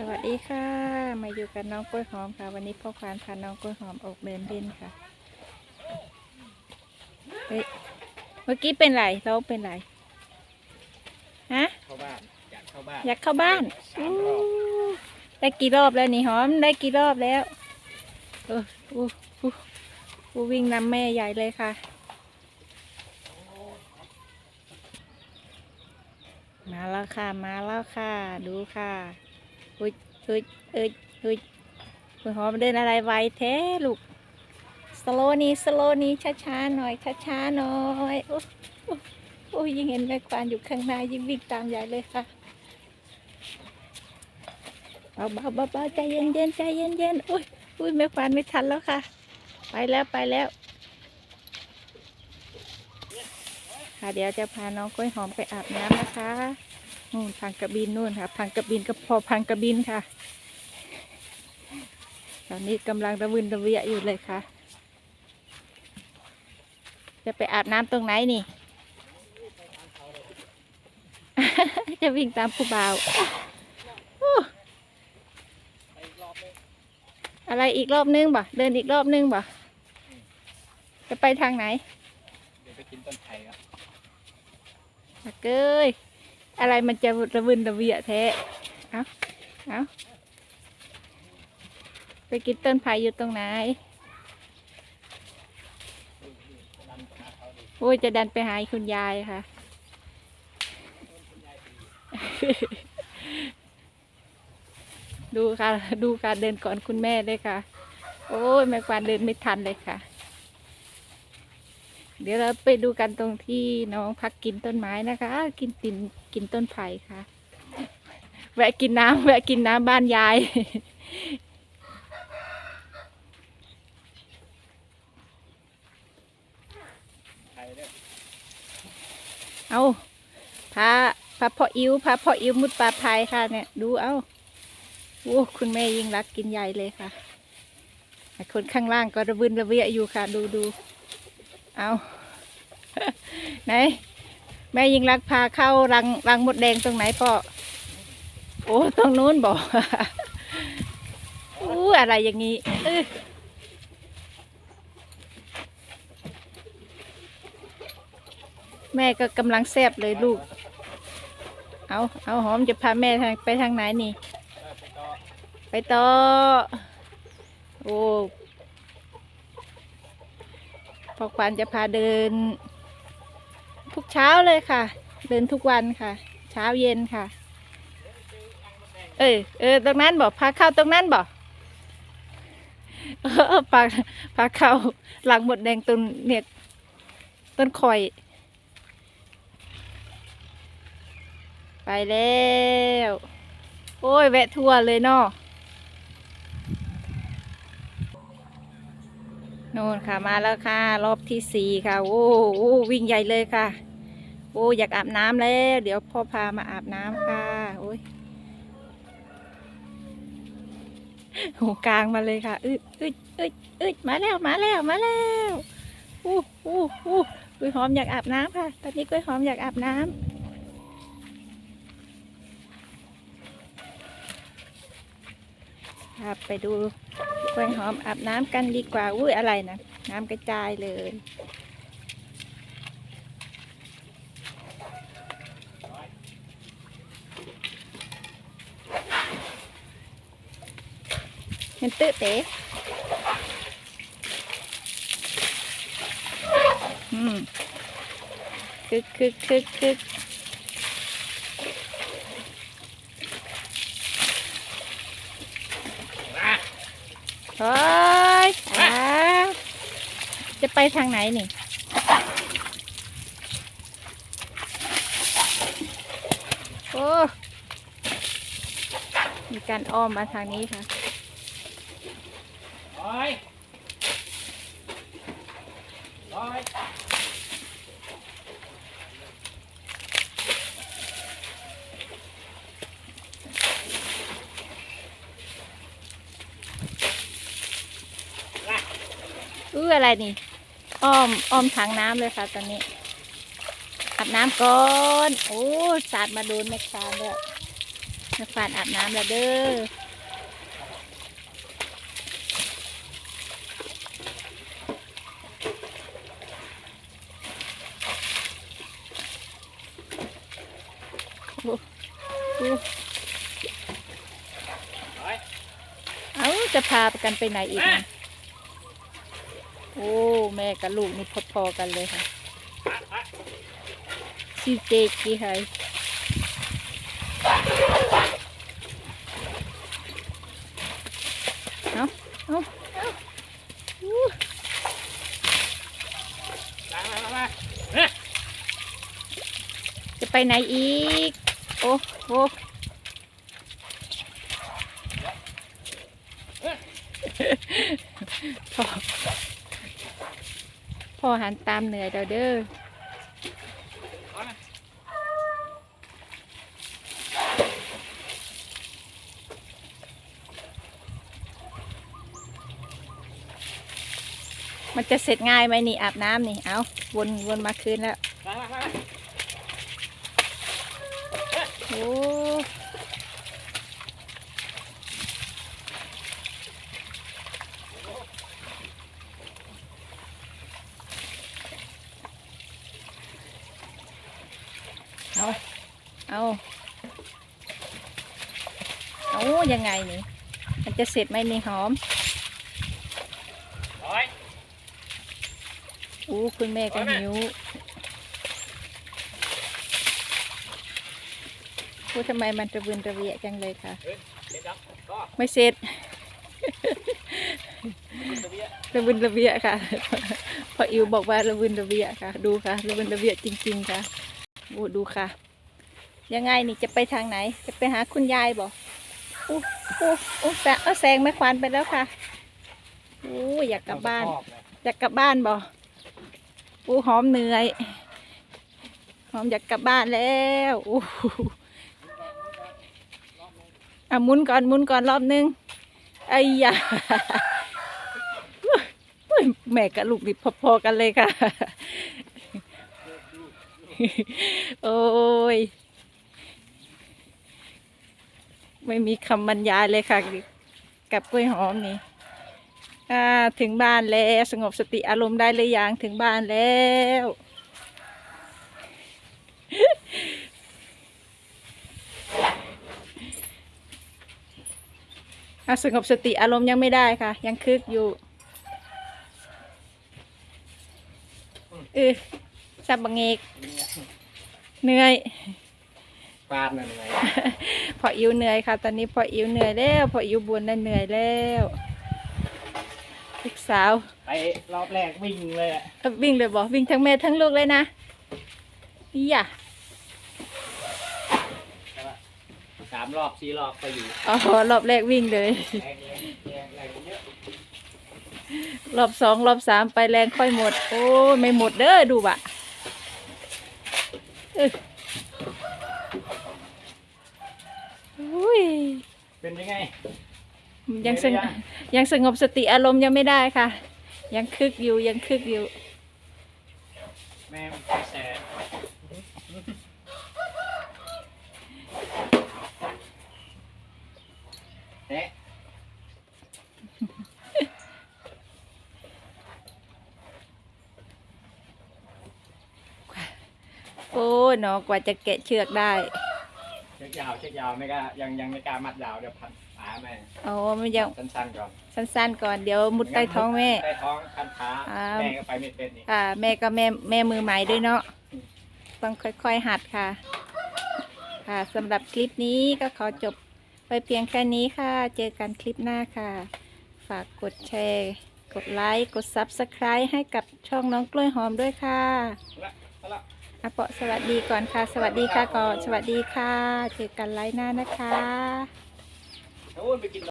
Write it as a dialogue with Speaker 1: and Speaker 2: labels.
Speaker 1: สวัสดีค่ะ มาอยู่กับน้องกล้วยหอมค่ะ วันนี้พ่อควานพาน้องกล้วยหอมออกเดินเล่นค่ะเฮ้ยเมื่อกี้เป็นไรเราเป็นไรฮะ
Speaker 2: เข้าบ้านอยากเข้าบ้าน
Speaker 1: อยากเข้าบ้าน
Speaker 2: สามรอบ
Speaker 1: อู้ได้กี่รอบแล้วนี่หอมได้กี่รอบแล้วเอออู้อู้อู้วิ่งนำแม่ใหญ่เลยค่ะ มาแล้วค่ะมาแล้วค่ะ ดูค่ะ อุ้ยเอ้ยเอ้ยเอ้ยคุณหอมเดินอะไรไวแท้ลูกสโลนี้สโลนี้ช้าๆหน่อยช้าๆหน่อยโอ้โอ้โอ้ยยิ่งเห็นแม่ควานอยู่ข้างหน้ายิ่งวิ่งตามใหญ่เลยค่ะเบาเบาเบาเบาใจเย็นเย็นใจเย็นเย็นอุ้ยอุ้ยแม่ควานไม่ทันแล้วค่ะ ไปแล้วไปแล้วค่ะเดี๋ยวจะพาน้องกล้วยหอมไปอาบน้ำนะคะ นู่นพังกระบินนู่นค่ะพังกระบินกับพอพังกระบินค่ะ ตอนนี้กำลังระวินระเวียอยู่เลยค่ะ จะไปอาบน้ำตรงไหนนี่ จะวิ่งตามผู้บ่าวอู้อะไรอีกรอบนึงบ่เดินอีกรอบนึงบ่จะไปทางไหน
Speaker 2: เดี๋ยวไปกินต้นไผ่ครับ
Speaker 1: อะเกย อะไรมันจะระวินระเวียแท้ เอาเอาไปกินต้นไผ่อยู่ตรงไหน โอ้ย จะดันไปหาคุณยายค่ะ ดูค่ะ ดูการเดินก่อนคุณแม่เลยค่ะ โอ้ยแม่ควานเดินไม่ทันเลยค่ะ เดี๋ยวเราไปดูกันตรงที่น้องพักกินต้นไม้นะคะ กินติน กินต้นไผ่ค่ะ แวะกินน้ำแวะกินน้ำบ้านยาย
Speaker 2: เอา
Speaker 1: พาพาพ่ออิ๋วพาพ่ออิ๋วมุดปลาไผ่ค่ะเนี่ย ดูเอาโอ้คุณแม่ยิ่งรักกินใหญ่เลยค่ะ คนข้างล่างก็ระวินระเวียอยู่ค่ะ ดูดูเอาไหน แม่ยิ่งรักพาเข้ารังรังมดแดงตรงไหนพ่อ โอ้ตรงนู้นบอกอู้อะไรอย่างนี้เอ้ยแม่ก็กำลังแซบเลยลูก เอาเอาหอมจะพาแม่ทางไปทางไหนนี่
Speaker 2: เออไปต่อ
Speaker 1: ไปต่อ โอ้พอควานจะพาเดินทุก เช้าเลยค่ะ เดินทุกวันค่ะ เช้าเย็นค่ะ เออเออตรงนั้นบอกพาเข้าตรงนั้นบอกเออพาพาเข้าหลังหมดแดงต้นเนี่ยต้นคอย ไปแล้ว โอ้ยแวะทั่วเลยเนาะโน่นค่ะมาแล้วค่ะ รอบที่สี่ค่ะ โอ้โอ้วิ่งใหญ่เลยค่ะ โอ้อยากอาบน้ำแล้ว เดี๋ยวพ่อพามาอาบน้ำค่ะ โอ้ยหูกลางมาเลยค่ะอึดอึดอึดอึดมาแล้วมาแล้วมาแล้วอู้อู้อู้กล้วยหอมอยากอาบน้ำค่ะ ตอนนี้กล้วยหอมอยากอาบน้ำครับไปดูกล้วยหอมอาบน้ำกันดีกว่า อุ้ยอะไรนะ น้ำกระจายเลย เห็นตื้อเต๋อืมคึกคึกคึกคึกโอ้ยอ้าจะไปทางไหนนี่โอ้มีการอ้อมมาทางนี้ค่ะ
Speaker 2: อยลอย
Speaker 1: อื้ออะไรนี่ อ้อม อ้อมถังน้ำเลยค่ะตอนนี้อาบน้ำก่อน โอ้ สาดมาโดนแม่คานแล้วน้าฝานอาบน้ำแล้วเด้อ โอ้
Speaker 2: ร้อย
Speaker 1: เอาจะพากันไปไหนอีกนะโอ้ แม่กับลูกนี่พอๆกันเลยค่ะซีเจกี่ไฮเอาเอาเอาอู้
Speaker 2: มามามามาเฮ้ย
Speaker 1: จะไปไหนอีก โอ้โอ้พ่อพ่อหันตามเหนื่อยเด้อเด้อมันจะเสร็จง่ายไหมนี่อาบน้ำนี่ เอาวนวนมาคืนแล้ว
Speaker 2: มามามา
Speaker 1: โอ้เอา เอาเอายังไงนี่ มันจะเสร็จไหมนี่หอม
Speaker 2: ร้อย
Speaker 1: อู้คุณแม่ก็
Speaker 2: เอาไหม
Speaker 1: หิวพูดทำไมมันระเบือนระเวียจังเลยค่ะ
Speaker 2: เฮ้ยเด็ดดับก็
Speaker 1: ไม่เสร็จ
Speaker 2: ตัวเบี้ย
Speaker 1: ระเบือนระเวียค่ะพออิวบอกว่าระเบือนระเวียค่ะ ดูค่ะระเบือนระเวียจริง ๆ ค่ะโอ้ดูค่ะ ยังไงนี่จะไปทางไหน จะไปหาคุณยายบอกอู้อู้อู้แซงเอาแซงไม่ควานไปแล้วค่ะอู้อยากกลับบ้าน
Speaker 2: ชอบเลย
Speaker 1: อยากกลับบ้านบ่อู้หอมเหนื่อย หอมอยากกลับบ้านแล้วอู้หูอะหมุนก่อนหมุนก่อนรอบนึงไอ้ยาเฮ้ยแม่กับลูกนี่พอๆกันเลยค่ะ โอ้ย ไม่มีคำบรรยายเลยค่ะ กับกล้วยหอมนี่ถึงบ้านแล้วสงบสติอารมณ์ได้หรือยังถึงบ้านแล้ว สงบสติอารมณ์ยังไม่ได้ค่ะ ยังคึกอยู่เออสับบังเอกเหนื่อย
Speaker 2: ปาดนั่นไง
Speaker 1: พออิวเหนื่อยค่ะ ตอนนี้พออิวเหนื่อยแล้ว พออิวบุญนั่นเหนื่อยแล้วลูกสาว
Speaker 2: ไปรอบแรกวิ่งเลยอะ
Speaker 1: เอ้าวิ่งเลยบอกวิ่งทั้งแม่ทั้งลูกเลยนะอย่า
Speaker 2: แต่ว่าสามรอบสี่รอบก็อยู่
Speaker 1: อ๋อรอบแรกวิ่งเลย
Speaker 2: แรงแรงแรงแรงเยอะ
Speaker 1: รอบสองรอบสามไปแรงค่อยหมด โอ้ยไม่หมดเด้อดูบะเอ้ยอุ้ ย
Speaker 2: เป็นยังไง
Speaker 1: ยังสง
Speaker 2: เหนื่อยหรือยัง
Speaker 1: ยังสงบสติอารมณ์ยังไม่ได้ค่ะ ยังคึกอยู่ยังคึกอยู่
Speaker 2: แม่มันแสบเอ๊ะ
Speaker 1: โอ้ยเนาะกว่าจะแกะเชือกได้
Speaker 2: เช็คยาวเช็คยาวไม่กล้ายังยังไม่กล้ามัดยาวเดี๋ยวพันขาแม่
Speaker 1: โอ้มันยัง
Speaker 2: สั้นๆก่อน
Speaker 1: สั้นๆก่อนเดี๋ยวมุดใต้ท้องแม่
Speaker 2: ใต้ท้องคันขา
Speaker 1: อ่า
Speaker 2: แม่ก็ไปไม่เป็นนี่
Speaker 1: ค่ะแม่ก็แม่แม่มือใหม่ด้วยเนาะต้องค่อยๆหัดค่ะ ค่ะสำหรับคลิปนี้ก็ขอจบไปเพียงแค่นี้ค่ะ เจอกันคลิปหน้าค่ะ ฝากกดแชร์ กดไลค์ กด Subscribe ให้กับช่องน้องกล้วยหอมด้วยค่ะ
Speaker 2: เอาละเอาละ
Speaker 1: อาเปาะสวัสดีก่อนค่ะ สวัสดีค่ะก่อน สวัสดีค่ะ เจอกันไลฟ์หน้านะคะ